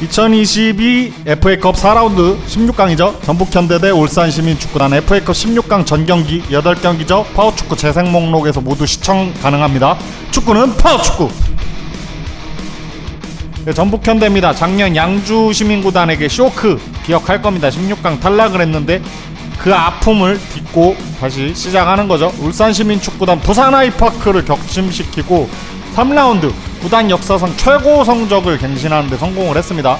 2022 FA컵 4라운드 16강이죠. 전북 현대 대 울산 시민 축구단 FA컵 16강 전경기 8경기죠. 파워 축구 재생 목록에서 모두 시청 가능합니다. 축구는 파워 축구. 네, 전북 현대입니다. 작년 양주 시민구단에게 쇼크 기억할 겁니다. 16강 탈락을 했는데 그 아픔을 딛고 다시 시작하는 거죠. 울산 시민 축구단 부산 아이파크를 격침시키고 3라운드 구단 역사상 최고 성적을 갱신하는 데 성공을 했습니다.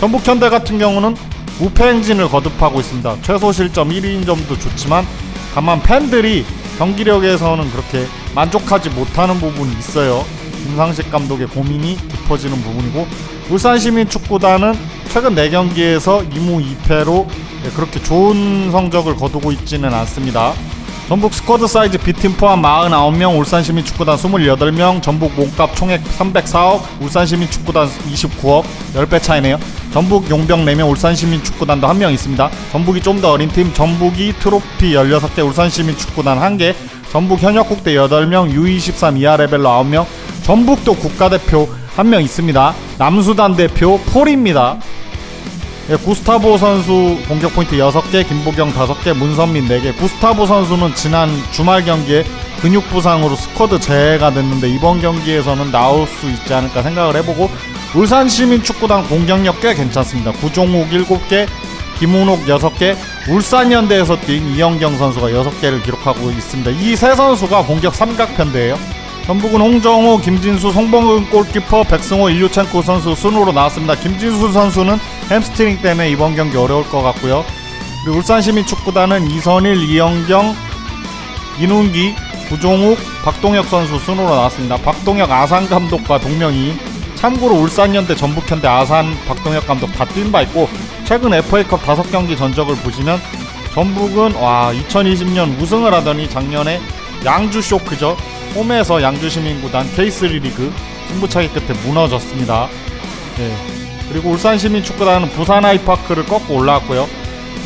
전북 현대 같은 경우는 무패 행진을 거듭하고 있습니다. 최소 실점 1위인 점도 좋지만 다만 팬들이 경기력에서는 그렇게 만족하지 못하는 부분이 있어요. 김상식 감독의 고민이 깊어지는 부분이고 울산 시민 축구단은 최근 4경기에서 2무 2패로 그렇게 좋은 성적을 거두고 있지는 않습니다. 전북 스쿼드 사이즈 B팀 포함 49명, 울산시민축구단 28명, 전북 몸값 총액 304억, 울산시민축구단 29억, 10배 차이네요. 전북 용병 4명, 울산시민축구단도 1명 있습니다. 전북이 좀 더 어린 팀, 전북이 트로피 16개, 울산시민축구단 1개, 전북 현역 국대 8명, U23 이하 레벨로 9명, 전북도 국가대표 1명 있습니다. 남수단 대표 폴입니다. 예, 구스타보 선수 공격 포인트 6개, 김보경 5개, 문선민 4개. 구스타보 선수는 지난 주말 경기에 근육 부상으로 스쿼드 제외가 됐는데 이번 경기에서는 나올 수 있지 않을까 생각을 해보고 울산 시민축구단 공격력 꽤 괜찮습니다. 구종욱 7개, 김훈옥 6개, 울산현대에서 뛴 이영경 선수가 6개를 기록하고 있습니다. 이 세 선수가 공격 삼각편대예요. 전북은 홍정호, 김진수, 송범근 골키퍼, 백승호, 일류첸코 선수 순으로 나왔습니다. 김진수 선수는 햄스트링 때문에 이번 경기 어려울 것 같고요. 그리고 울산시민축구단은 이선일, 이영경, 이문기, 구종욱, 박동혁 선수 순으로 나왔습니다. 박동혁 아산 감독과 동명이 참고로 울산현대, 전북현대, 아산, 박동혁 감독 다 뛴 바 있고 최근 FA컵 5경기 전적을 보시면 전북은 와 2020년 우승을 하더니 작년에 양주 쇼크죠. 홈에서 양주 시민구단 K3 리그 승부차기 끝에 무너졌습니다. 네. 그리고 울산 시민 축구단은 부산 아이파크를 꺾고 올라왔고요.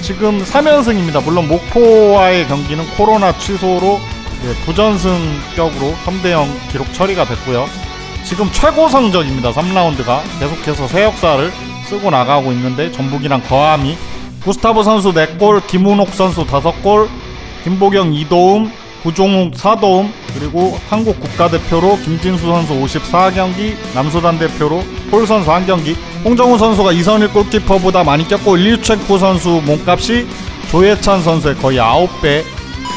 지금 3연승입니다. 물론 목포와의 경기는 코로나 취소로 예, 부전승격으로 3대0 기록 처리가 됐고요. 지금 최고 성적입니다. 3라운드가 계속해서 새 역사를 쓰고 나가고 있는데 전북이랑 거함이 구스타보 선수 4골, 김훈옥 선수 5골, 김보경 2도움, 구종욱 4도움, 그리고 한국 국가대표로 김진수 선수 54경기, 남수단 대표로 폴 선수 1경기, 홍정우 선수가 이선일 골키퍼보다 많이 꼈고 일류첸코 선수 몸값이 조예찬 선수의 거의 9배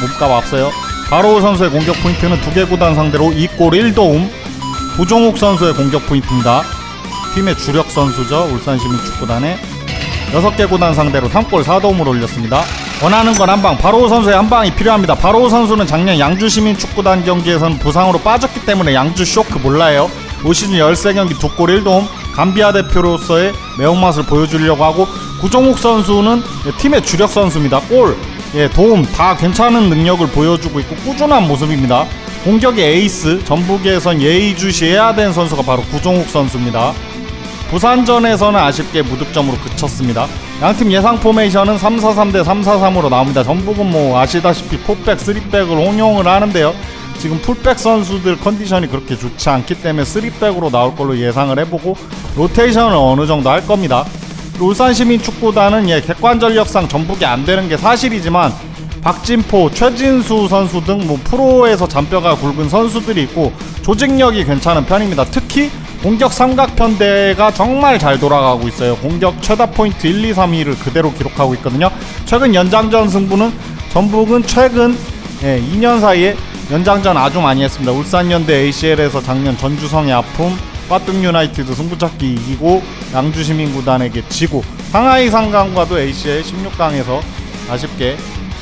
몸값 앞서요. 바로우 선수의 공격 포인트는 두 개 구단 상대로 2골 1도움, 구종욱 선수의 공격 포인트입니다. 팀의 주력 선수죠. 울산시민축구단의 6개 구단 상대로 3골 4도움을 올렸습니다. 원하는 건 한방 바로우 선수의 한방이 필요합니다. 바로우 선수는 작년 양주시민축구단 경기에서는 부상으로 빠졌기 때문에 양주 쇼크 몰라요. 올 시즌 13경기 2골 1도움 감비아 대표로서의 매운맛을 보여주려고 하고 구종욱 선수는 팀의 주력 선수입니다. 골, 예, 도움 다 괜찮은 능력을 보여주고 있고 꾸준한 모습입니다. 공격의 에이스 전북에선 예의주시해야 되는 선수가 바로 구종욱 선수입니다. 부산전에서는 아쉽게 무득점으로 그쳤습니다. 양팀 예상 포메이션은 3-4-3 대 3-4-3으로 나옵니다. 전북은 뭐 아시다시피 포백, 3백을 홍용을 하는데요. 지금 풀백 선수들 컨디션이 그렇게 좋지 않기 때문에 3백으로 나올 걸로 예상을 해보고 로테이션을 어느 정도 할 겁니다. 울산시민축구단은 예, 객관 전력상 전북이 안 되는 게 사실이지만 박진포, 최진수 선수 등 뭐 프로에서 잔뼈가 굵은 선수들이 있고 조직력이 괜찮은 편입니다. 특히 공격 삼각편대가 정말 잘 돌아가고 있어요. 공격 최다 포인트 1, 2, 3위를 그대로 기록하고 있거든요. 최근 연장전 승부는 전북은 최근 예, 2년 사이에 연장전 아주 많이 했습니다. 울산연대 ACL에서 작년 전주성의 아픔, 빠뚱 유나이티드 승부찾기 이기고 양주 시민구단에게 지고 상하이 상강과도 ACL 16강에서 아쉽게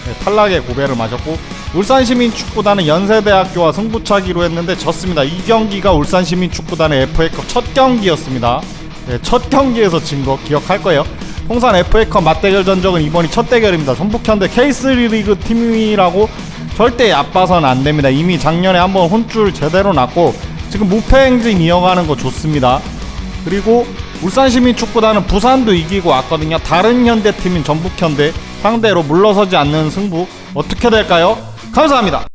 네, 탈락의 고배를 마셨고 울산시민축구단은 연세대학교와 승부차기로 했는데 졌습니다. 이 경기가 울산시민축구단의 FA컵 첫 경기였습니다. 네, 첫 경기에서 진 거 기억할 거예요. 통산 FA컵 맞대결 전적은 이번이 첫 대결입니다. 전북현대 K3 리그 팀이라고 절대 얕봐서는 안 됩니다. 이미 작년에 한번 혼줄 제대로 났고 지금 무패 행진 이어가는 거 좋습니다. 그리고 울산시민축구단은 부산도 이기고 왔거든요. 다른 현대팀인 전북현대 상대로 물러서지 않는 승부 어떻게 될까요? 감사합니다.